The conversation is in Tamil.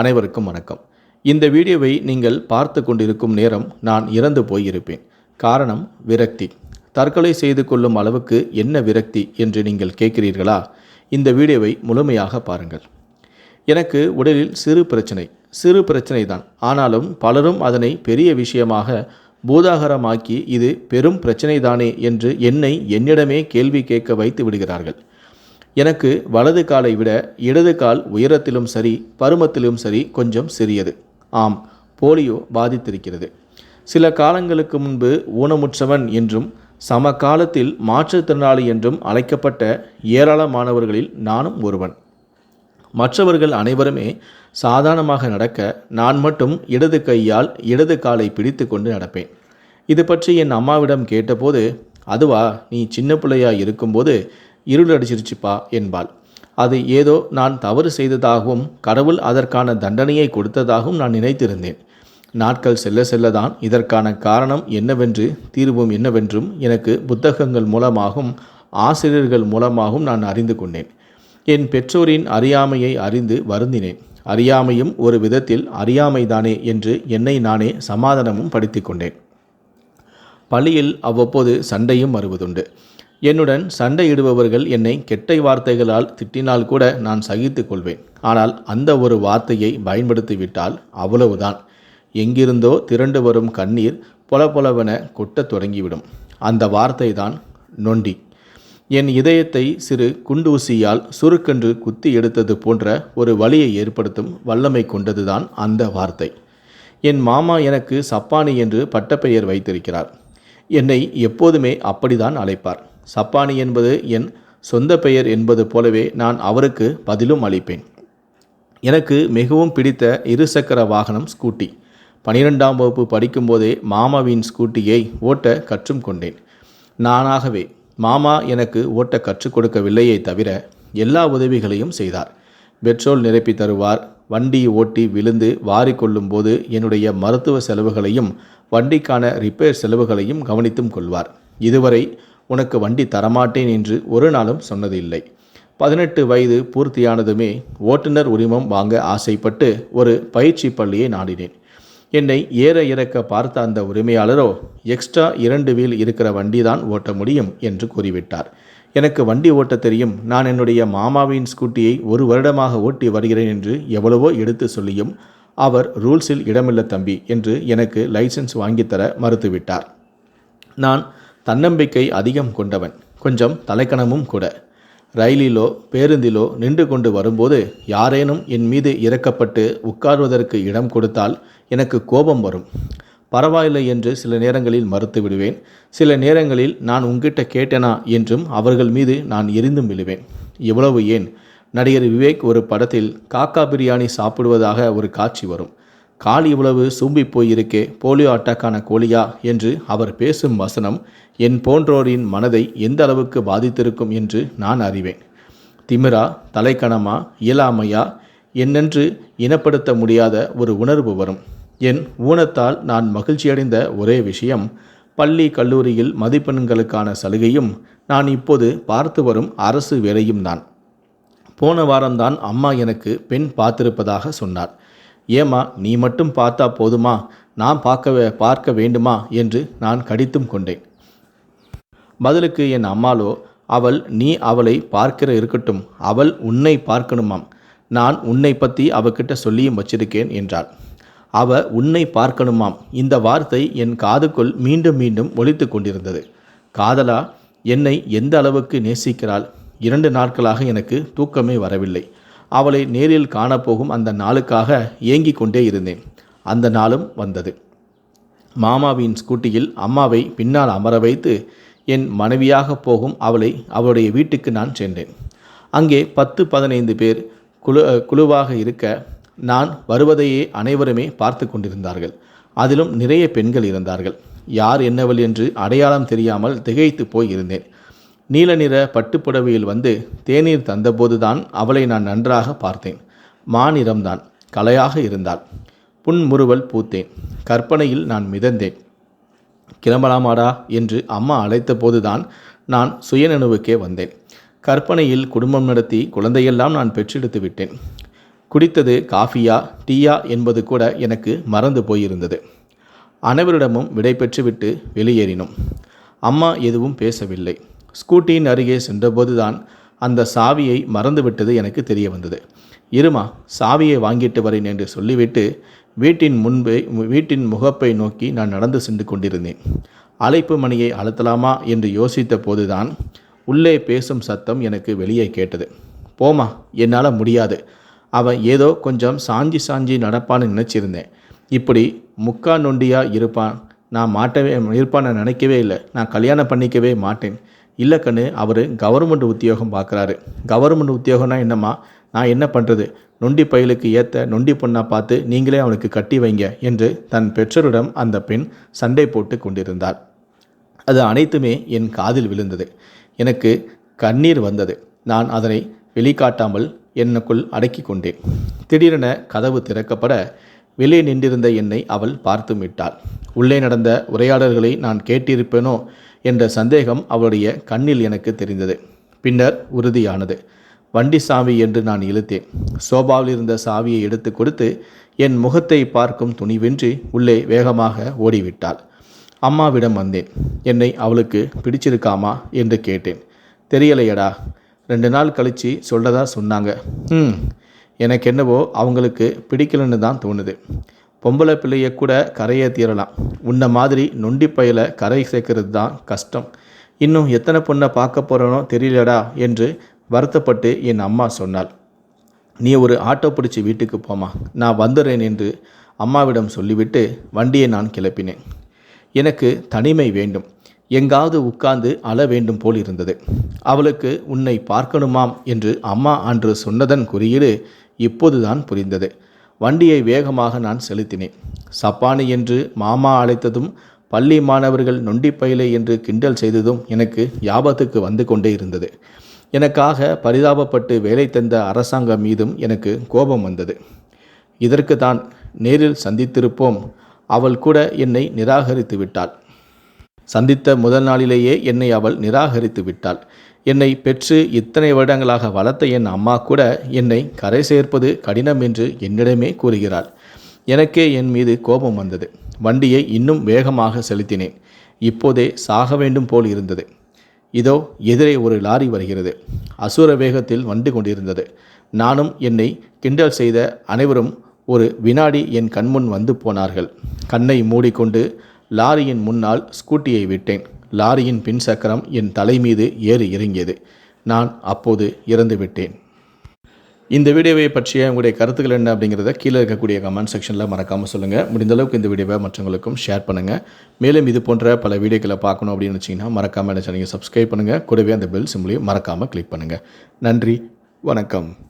அனைவருக்கும் வணக்கம். இந்த வீடியோவை நீங்கள் பார்த்து கொண்டிருக்கும் நேரம் நான் இறந்து போயிருப்பேன். காரணம் விரக்தி. தற்கொலை செய்து கொள்ளும் அளவுக்கு என்ன விரக்தி என்று நீங்கள் கேட்கிறீர்களா? இந்த வீடியோவை முழுமையாக பாருங்கள். எனக்கு உடலில் சிறு பிரச்சனை. சிறு பிரச்சனை தான். ஆனாலும் பலரும் அதனை பெரிய விஷயமாக பூதாகரமாக்கி இது பெரும் பிரச்சனை தானே என்று என்னை என்னிடமே கேள்வி கேட்க வைத்து விடுகிறார்கள். எனக்கு வலது காலை விட இடது கால் உயரத்திலும் சரி பருமத்திலும் சரி கொஞ்சம் சிறியது. ஆம் போலியோ பாதித்திருக்கிறது. சில காலங்களுக்கு முன்பு ஊனமுற்றவன் என்றும் சமகாலத்தில் மாற்றுத்திறனாளி என்றும் அழைக்கப்பட்ட ஏராளமானவர்களில் நானும் ஒருவன். மற்றவர்கள் அனைவருமே சாதாரணமாக நடக்க நான் மட்டும் இடது கையால் இடது காலை பிடித்து கொண்டு நடப்பேன். இது பற்றி என் அம்மாவிடம் கேட்டபோது அதுவா நீ சின்ன பிள்ளையா இருக்கும்போது இருள் அடிச்சிருச்சுப்பா என்பாள். அது ஏதோ நான் தவறு செய்ததாகவும் கடவுள் அதற்கான தண்டனையை கொடுத்ததாகவும் நான் நினைத்திருந்தேன். நாட்கள் செல்ல செல்லதான் இதற்கான காரணம் என்னவென்று தீர்வும் என்னவென்றும் எனக்கு புத்தகங்கள் மூலமாகவும் ஆசிரியர்கள் மூலமாகவும் நான் அறிந்து கொண்டேன். என் பெற்றோரின் அறியாமையை அறிந்து வருந்தினேன். அறியாமையும் ஒரு விதத்தில் அறியாமைதானே என்று என்னை நானே சமாதானமும் படித்து கொண்டேன். பள்ளியில் அவ்வப்போது சண்டையும் வருவதுண்டு. என்னுடன் சண்டையிடுபவர்கள் என்னை கெட்ட வார்த்தைகளால் திட்டினால் கூட நான் சகித்து கொள்வேன். ஆனால் அந்த ஒரு வார்த்தையை பயன்படுத்திவிட்டால் அவ்வளவுதான். எங்கிருந்தோ திரண்டு வரும் கண்ணீர் பொல பொலவென கொட்டத் தொடங்கிவிடும். அந்த வார்த்தை தான் நொண்டி. என் இதயத்தை சிறு குண்டூசியால் சுருக்கென்று குத்தி எடுத்தது போன்ற ஒரு வலியை ஏற்படுத்தும் வல்லமை கொண்டதுதான் அந்த வார்த்தை. என் மாமா எனக்கு சப்பானி என்று பட்டப்பெயர் வைத்திருக்கிறார். என்னை எப்போதுமே அப்படிதான் அழைப்பார். சப்பானி என்பது என் சொந்த பெயர் என்பது போலவே நான் அவருக்கு பதிலும் அளிப்பேன். எனக்கு மிகவும் பிடித்த இருசக்கர வாகனம் ஸ்கூட்டி. பனிரெண்டாம் வகுப்பு படிக்கும்போதே மாமாவின் ஸ்கூட்டியை ஓட்ட கற்றும் கொண்டேன். நானாகவே மாமா எனக்கு ஓட்ட கற்றுக் கொடுக்கவில்லையே தவிர எல்லா உதவிகளையும் செய்தார். பெட்ரோல் நிரப்பி தருவார் வண்டி ஓட்டி விழுந்து வாரிக்கொள்ளும் போது என்னுடைய மருத்துவ செலவுகளையும் வண்டிக்கான ரிப்பேர் செலவுகளையும் கவனித்தும் கொள்வார். இதுவரை உனக்கு வண்டி தரமாட்டேன் என்று ஒரு நாளும் சொன்னதில்லை. பதினெட்டு வயது பூர்த்தியானதுமே ஓட்டுநர் உரிமம் வாங்க ஆசைப்பட்டு ஒரு பயிற்சி பள்ளியை நாடினேன். என்னை ஏற இறக்க பார்த்த அந்த உரிமையாளரோ எக்ஸ்ட்ரா இரண்டு வீல் இருக்கிற வண்டி தான் ஓட்ட முடியும் என்று கூறிவிட்டார். எனக்கு வண்டி ஓட்ட தெரியும். நான் என்னுடைய மாமாவின் ஸ்கூட்டியை ஒரு வருடமாக ஓட்டி வருகிறேன் என்று எவ்வளவோ எடுத்து சொல்லியும் அவர் ரூல்ஸில் இடமில்ல தம்பி என்று எனக்கு லைசன்ஸ் வாங்கித்தர மறுத்துவிட்டார். நான் தன்னம்பிக்கை அதிகம் கொண்டவன். கொஞ்சம் தலைக்கணமும் கூட. ரயிலிலோ பேருந்திலோ நின்று கொண்டு வரும்போது யாரேனும் என் மீது இறக்கப்பட்டு உட்கார்வதற்கு இடம் கொடுத்தால் எனக்கு கோபம் வரும். பரவாயில்லை என்று சில நேரங்களில் மறுத்து விடுவேன். சில நேரங்களில் நான் உங்கிட்ட கேட்டேனா என்றும் அவர்கள் மீது நான் எரிந்தும் விழுவேன். இவ்வளவு ஏன்? நடிகர் விவேக் ஒரு படத்தில் காக்கா பிரியாணி சாப்பிடுவதாக ஒரு காட்சி வரும். கால் இவ்வளவு சூம்பி போயிருக்கே போலியோ அட்டாக்கான கோழியா? என்று அவர் பேசும் வசனம் என் போன்றோரின் மனதை எந்த அளவுக்கு பாதித்திருக்கும் என்று நான் அறிவேன். திமிரா தலைக்கணமா இயலாமையா? என்னென்று இனப்படுத்த முடியாத ஒரு உணர்வு வரும். என் ஊனத்தால் நான் மகிழ்ச்சியடைந்த ஒரே விஷயம் பள்ளி கல்லூரியில் மதிப்பெண்களுக்கான சலுகையும் நான் இப்போது பார்த்து வரும் அரசு வேலையும் தான். போன வாரம்தான் அம்மா எனக்கு பெண் பார்த்திருப்பதாக சொன்னார். ஏமா நீ மட்டும் பார்த்தா போதுமா? நான் பார்க்க பார்க்க வேண்டுமா? என்று நான் கடித்தும் கொண்டேன். பதிலுக்கு என் அம்மாளோ அவள் நீ அவளை பார்க்கிற இருக்கட்டும் அவள் உன்னை பார்க்கணுமாம். நான் உன்னை பற்றி அவகிட்ட சொல்லியும் வச்சிருக்கேன் என்றாள். அவ உன்னை பார்க்கணுமாம். இந்த வார்த்தை என் காதுக்குள் மீண்டும் மீண்டும் ஒழித்து கொண்டிருந்தது. காதலா என்னை எந்த அளவுக்கு நேசிக்கிறாள்? இரண்டு நாட்களாக எனக்கு தூக்கமே வரவில்லை. அவளை நேரில் காணப்போகும் அந்த நாளுக்காக ஏங்கிக் கொண்டே இருந்தேன். அந்த நாளும் வந்தது. மாமாவின் ஸ்கூட்டியில் அம்மாவை பின்னால் அமர வைத்து என் மனைவியாக போகும் அவளை அவளுடைய வீட்டுக்கு நான் சென்றேன். அங்கே பத்து பதினைந்து பேர் குழு குழுவாக இருக்க நான் வருவதையே அனைவருமே பார்த்து கொண்டிருந்தார்கள். அதிலும் நிறைய பெண்கள் இருந்தார்கள். யார் என்னவள் என்று அடையாளம் தெரியாமல் திகைத்து போய் இருந்தேன். நீல நிற பட்டுப்புடவையில் வந்து தேநீர் தந்தபோதுதான் அவளை நான் நன்றாக பார்த்தேன். மாநிறம்தான் கலையாக இருந்தாள். புன்முறுவல் பூத்தேன். கற்பனையில் நான் மிதந்தேன். கிளம்பலாமாடா? என்று அம்மா அழைத்த போதுதான் நான் சுயநினைவுக்கே வந்தேன். கற்பனையில் குடும்பம் நடத்தி குழந்தையெல்லாம் நான் பெற்றெடுத்து விட்டேன். குடித்தது காஃபியா டீயா என்பது கூட எனக்கு மறந்து போயிருந்தது. அனைவரிடமும் விடை பெற்றுவிட்டு வெளியேறினோம். அம்மா எதுவும் பேசவில்லை. ஸ்கூட்டியின் அருகே சென்றபோதுதான் அந்த சாவியை மறந்துவிட்டது எனக்கு தெரிய வந்தது இருமா சாவியை வாங்கிட்டு வரேன் என்று சொல்லிவிட்டு வீட்டின் முன்பே வீட்டின் முகப்பை நோக்கி நான் நடந்து சென்று கொண்டிருந்தேன். அழைப்பு மணியை அழுத்தலாமா என்று யோசித்த போதுதான் உள்ளே பேசும் சத்தம் எனக்கு வெளியே கேட்டது. போமா என்னால் முடியாது. அவன் ஏதோ கொஞ்சம் சாஞ்சி சாஞ்சி நடப்பான்னு நினச்சிருந்தேன். இப்படி முக்கா நொண்டியாக இருப்பான். நான் மாட்டவே இருப்பான்னு நினைக்கவே இல்லை. நான் கல்யாணம் பண்ணிக்கவே மாட்டேன். இல்லை கண்ணு அவர் கவர்மெண்ட் உத்தியோகம் பார்க்குறாரு கவர்மெண்ட் உத்தியோகம்னா என்னம்மா? நான் என்ன பண்ணுறது நொண்டி பயலுக்கு ஏற்ற நொண்டி பொண்ணாக பார்த்து நீங்களே அவனுக்கு கட்டி வைங்க என்று தன் பெற்றோரிடம் அந்த பெண் சண்டை போட்டு கொண்டிருந்தார் அது அனைத்துமே என் காதில் விழுந்தது. எனக்கு கண்ணீர் வந்தது. நான் அதனை வெளிக்காட்டாமல் என்னுக்குள் அடக்கி கொண்டேன். திடீரென கதவு திறக்கப்பட வெளியே நின்றிருந்த என்னை அவள் பார்த்து விட்டாள் உள்ளே நடந்த உரையாடல்களை நான் கேட்டிருப்பேனோ என்ற சந்தேகம் அவளுடைய கண்ணில் எனக்கு தெரிந்தது. பின்னர் உறுதியானது. வண்டி சாவி என்று நான் இழுத்தேன். சோபாவில் இருந்த சாவியை எடுத்து கொடுத்து என் முகத்தை பார்க்கும் துணிவின்றி உள்ளே வேகமாக ஓடிவிட்டாள். அம்மாவிடம் வந்தேன். என்னை அவளுக்கு பிடிச்சிருக்காமா? என்று கேட்டேன். தெரியலையடா. ரெண்டு நாள் கழித்து சொல்லதா சொன்னாங்க. ம் எனக்கு என்னவோ அவங்களுக்கு பிடிக்கலன்னு தான் தோணுது. பொம்பளை பிள்ளைய கூட கரையை தீரலாம். உன்ன மாதிரி நொண்டி பயில கரை சேர்க்கறது தான் கஷ்டம். இன்னும் எத்தனை பொண்ணை பார்க்க போகிறனோ தெரியலடா என்று வருத்தப்பட்டு என் அம்மா சொன்னாள். நீ ஒரு ஆட்டோ பிடிச்சி வீட்டுக்கு போமா நான் வந்துடுறேன் என்று அம்மாவிடம் சொல்லிவிட்டு வண்டியை நான் கிளப்பினேன். எனக்கு தனிமை வேண்டும். எங்காவது உட்கார்ந்து அழ வேண்டும் போல் இருந்தது. அவளுக்கு உன்னை பார்க்கணுமாம் என்று அம்மா அன்று சொன்னதன் குறியீடு இப்போதுதான் புரிந்தது. வண்டியை வேகமாக நான் செலுத்தினேன். சப்பானி என்று மாமா அழைத்ததும் பள்ளி மாணவர்கள் நொண்டிப்பயிலை என்று கிண்டல் செய்ததும் எனக்கு யாபத்துக்கு வந்து கொண்டே இருந்தது. எனக்காக பரிதாபப்பட்டு வேலை தந்த அரசாங்கம் மீதும் எனக்கு கோபம் வந்தது. இதற்கு தான் நேரில் சந்தித்திருப்போம். அவள் கூட என்னை நிராகரித்து விட்டாள். சந்தித்த முதல் நாளிலேயே என்னை அவள் நிராகரித்து விட்டாள். என்னை பெற்று இத்தனை வருடங்களாக வளர்த்த என் அம்மா கூட என்னை கரை சேர்ப்பது கடினம் என்று என்னிடமே கூறுகிறாள். எனக்கே என் மீது கோபம் வந்தது. வண்டியை இன்னும் வேகமாக செலுத்தினேன். இப்போதே சாக வேண்டும் போல் இருந்தது. இதோ எதிரே ஒரு லாரி வருகிறது. அசுர வேகத்தில் வந்து கொண்டிருந்தது. நானும் என்னை கிண்டல் செய்த அனைவரும் ஒரு வினாடி என் கண்முன் வந்து போனார்கள். கண்ணை மூடிக்கொண்டு லாரியின் முன்னால் ஸ்கூட்டியை விட்டேன். லாரியின் பின் சக்கரம் என் தலை மீது ஏறி இறங்கியது. நான் அப்போது இறந்து விட்டேன். இந்த வீடியோவை பற்றிய உங்களுடைய கருத்துக்கள் என்ன அப்படிங்கிறத கீழே இருக்கக்கூடிய கமெண்ட் செக்ஷனில் மறக்காமல் சொல்லுங்கள் முடிந்தளவுக்கு இந்த வீடியோவை மற்றவங்களுக்கும் ஷேர் பண்ணுங்கள் மேலும் இது போன்ற பல வீடியோக்களை பார்க்கணும் அப்படின்னு வச்சிங்கன்னா மறக்காமல் என்ன சேனலை சப்ஸ்கிரைப் பண்ணுங்கள் கூடவே அந்த பெல் சிம்லையும் மறக்காமல் கிளிக் பண்ணுங்கள் நன்றி. வணக்கம்.